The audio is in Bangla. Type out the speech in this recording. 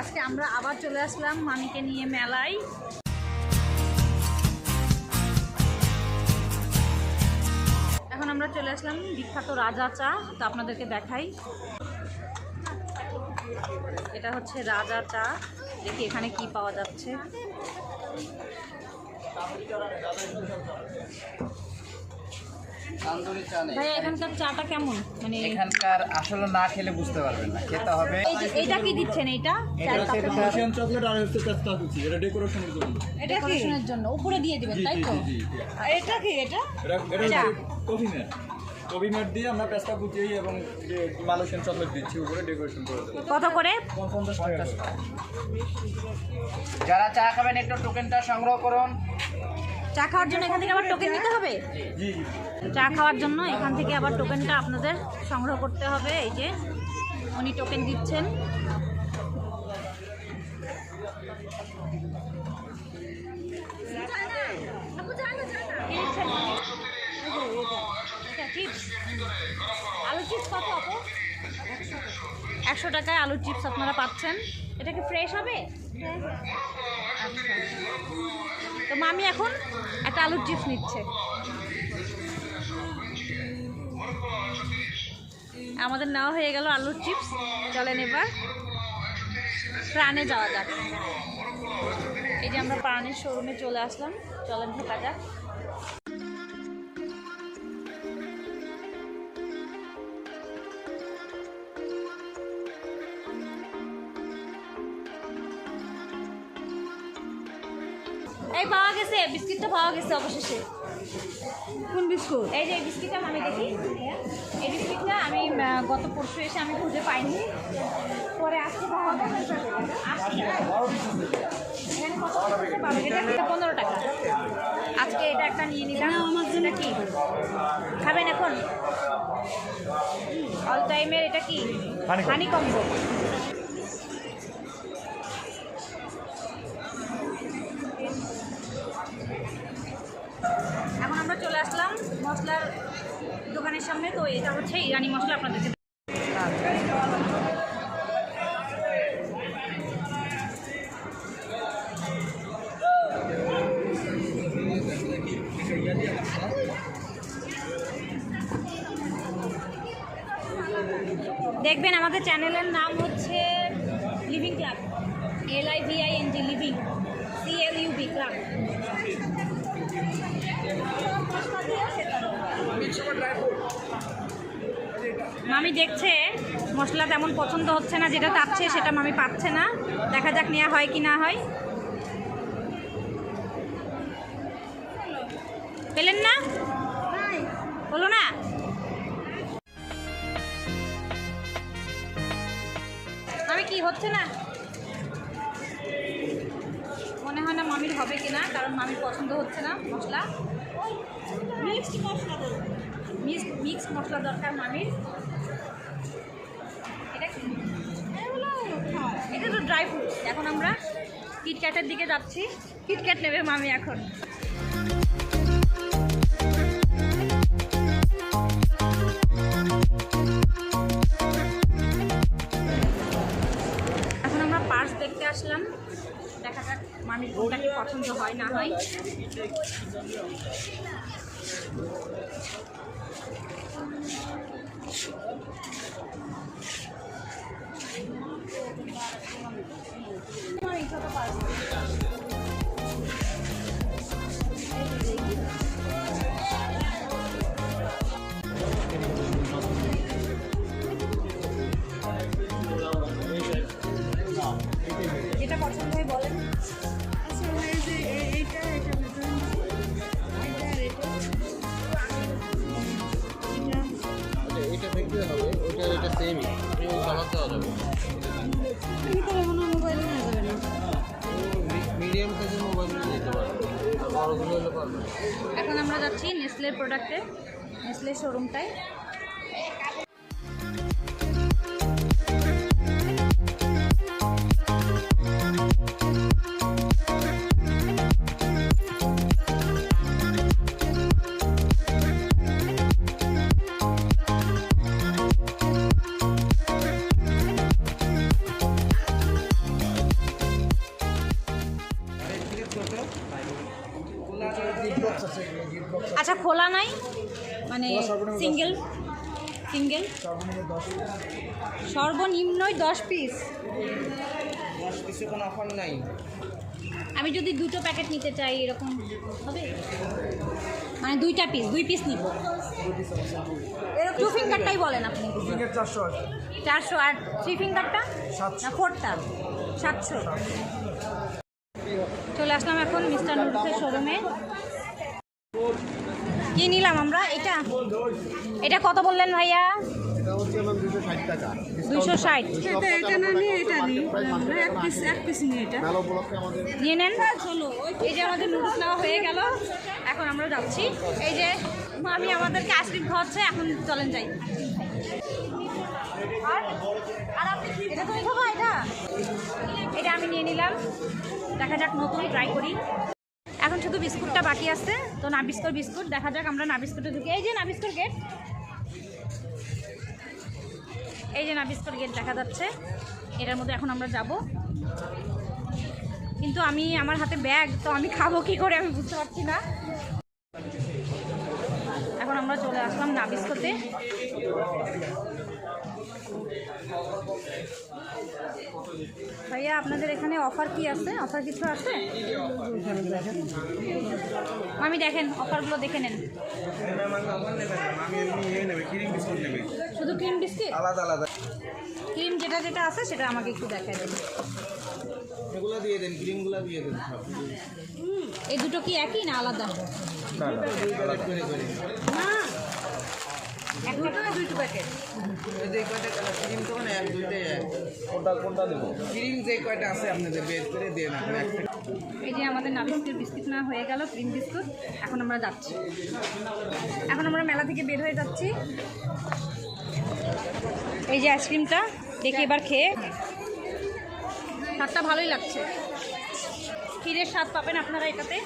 আজকে আমরা আবার চলে আসলাম মামিকে নিয়ে মেলায়। এখন আমরা চলে আসলাম বিখ্যাত রাজা চা, তো আপনাদেরকে দেখাই। এটা হচ্ছে রাজা চা, দেখি এখানে কি পাওয়া যাচ্ছে। তান্দুরি চা নেই। ভাইয়া এখানকার চাটা কেমন? মানে এখানকার আসলে না খেলে বুঝতে পারবেন না খেতে হবে। এইটা কি দিচ্ছেন এইটা? চায়ের কাপে রাশিয়ান চকলেট আর হচ্ছে পেস্তা কুচি এটা ডেকোরেশনের জন্য। এটা ডেকোরেশনের জন্য উপরে দিয়ে দিবেন তাই তো? জি জি আর এটা কি এটা? কফি কফি দিয়ে আমরা পেস্তা কুচি এবং যে মালয়েশিয়ান চকলেট দিচ্ছি উপরে ডেকোরেশন করে কত করে? পঞ্চাশ টাকা যারা চা খাবেন একটু টোকেনটা সংগ্রহ করুন। চা খাওয়ার জন্য এখান থেকে আবার টোকেন দিতে হবে? চা খাওয়ার জন্য এখান থেকে আবার টোকেনটা আপনাদের সংগ্রহ করতে হবে। এই যে উনি টোকেন দিচ্ছেন। আলু চিপস কত আপু একশো টাকায় আলুর চিপস আপনারা পাচ্ছেন। এটা কি ফ্রেশ হবে? তো মামি এখন একটা আলুর চিপস নিচ্ছে। আমাদের নেওয়া হয়ে গেল আলুর চিপস চলেন এবার প্রাণে যাওয়া যাক। এই যে আমরা প্রাণের শোরুমে চলে আসলাম। চলেন ঢোকা যাক। এই পাওয়া গেছে বিস্কিটটা পাওয়া গেছে অবশেষে। কোন বিস্কুট? এই যে এই বিস্কিটটা আমি দেখি এই বিস্কিটটা আমি গত পরশু এসে আমি খুঁজে পাইনি। পরে আজকে পাওয়া গেছে। এটা পনেরো টাকা। আজকে এটা একটা নিয়ে নিলাম। আমার জন্য কি? খাবেন এখন? অল টাইমের এটা কি? Honey combo. আমরা চলে আসলাম মশলার দোকানের সামনে। তো এটা হচ্ছে ইরানি মশলা আপনাদেরকে দেখবেন আমাদের চ্যানেলের নাম হচ্ছে living club L I V I N G living C L U club মামি দেখছে, মশলা তেমন পছন্দ হচ্ছে না, যেটা চাচ্ছে সেটা মামি পাচ্ছে না। দেখা যাক নেওয়া হয় কি না হয়। পেলেন না? হলো না? আমি কি, হচ্ছে না? মনে হয় না মামির হবে কিনা, কারণ মামির পছন্দ হচ্ছে না মশলা। মশলা মিক্স মশলা দরকার মামির। এটা তো ড্রাই ফ্রুট এখন আমরা কিটক্যাটের দিকে যাচ্ছি। কিটক্যাট নেবে মামি এখন। এখন আমরা পার্স দেখতে আসলাম। দেখা যাক মামির কি পছন্দ হয়, না হয়। যেটা পছন্দ হয় বলেন। এখন আমরা যাচ্ছি নেসলের প্রোডাক্টে নেসলের শোরুমটায়। খোলা নাই? মানে সিঙ্গেল সিঙ্গেল সর্বনিম্নই দশ পিস কোনো অফার নাই। আমি যদি দুটো প্যাকেট নিতে চাই এরকম হবে? মানে দুইটা পিস দুই পিস নিব? টু ফিঙ্গারটাই বলেন আপনি। চারশো আর থ্রি ফিঙ্গারটা সাতশো। না ফোরটা সাতশো। চলে আসলাম এখন মিস্টার নুডলসের শোরুমে কি নিলাম আমরা? এটা? এটা কত বললেন ভাইয়া? দুশো ষাট। নিয়ে নেন। এই যে আমাদের নুডলস নেওয়া হয়ে গেল। এখন আমরা যাচ্ছি। এই যে আমি আমাদেরকে আইসক্রিম খাওয়াচ্ছে এখন চলেন যাই। আর আর আপনি এটা তুমি খাব এটা? এটা আমি নিয়ে নিলাম। দেখা যাক নতুন ট্রাই করি। এখন শুধু বিস্কুটটা বাকি আছে। তো নাবিস্কর বিস্কুট, দেখা যাক আমরা নাবিস্কুটে ঢুকি। এই যে নাবিস্কর গেট এই যে নাবিস্কর গেট দেখা যাচ্ছে। এটার মধ্যে এখন আমরা যাব। কিন্তু আমি, আমার হাতে ব্যাগ তো আমি খাব কি করে আমি বুঝতে পারছি না। এখন আমরা চলে আসলাম নাবিস্কোতে। ভাইয়া আপনাদের এখানে অফার কি আছে? অফার কিছু আছে? আমি দেখেন অফারগুলো দেখে নেন। শুধু ক্রিম বিস্কিট আলাদা আলাদা। ক্রিম যেটা যেটা আছে সেটা আমাকে একটু দেখাই দেন। এগুলো দিয়ে দেন ক্রিমগুলো দিয়ে দেন এই দুটো কি একই না আলাদা? করে কোনটা কোনটা দেবো ক্রিম যে কয়টা আছে আপনাদের এই যে আমাদের নাবিস্কের বিস্কিট না হয়ে গেল, ক্রিম বিস্কুট। এখন আমরা যাচ্ছি। এখন আমরা মেলা থেকে বের হয়ে যাচ্ছি। এই যে আইসক্রিমটা, দেখি এবার খেয়ে। স্বাদটা ভালোই লাগছে। ক্ষীরের স্বাদ পাবেন আপনারা এটাতে।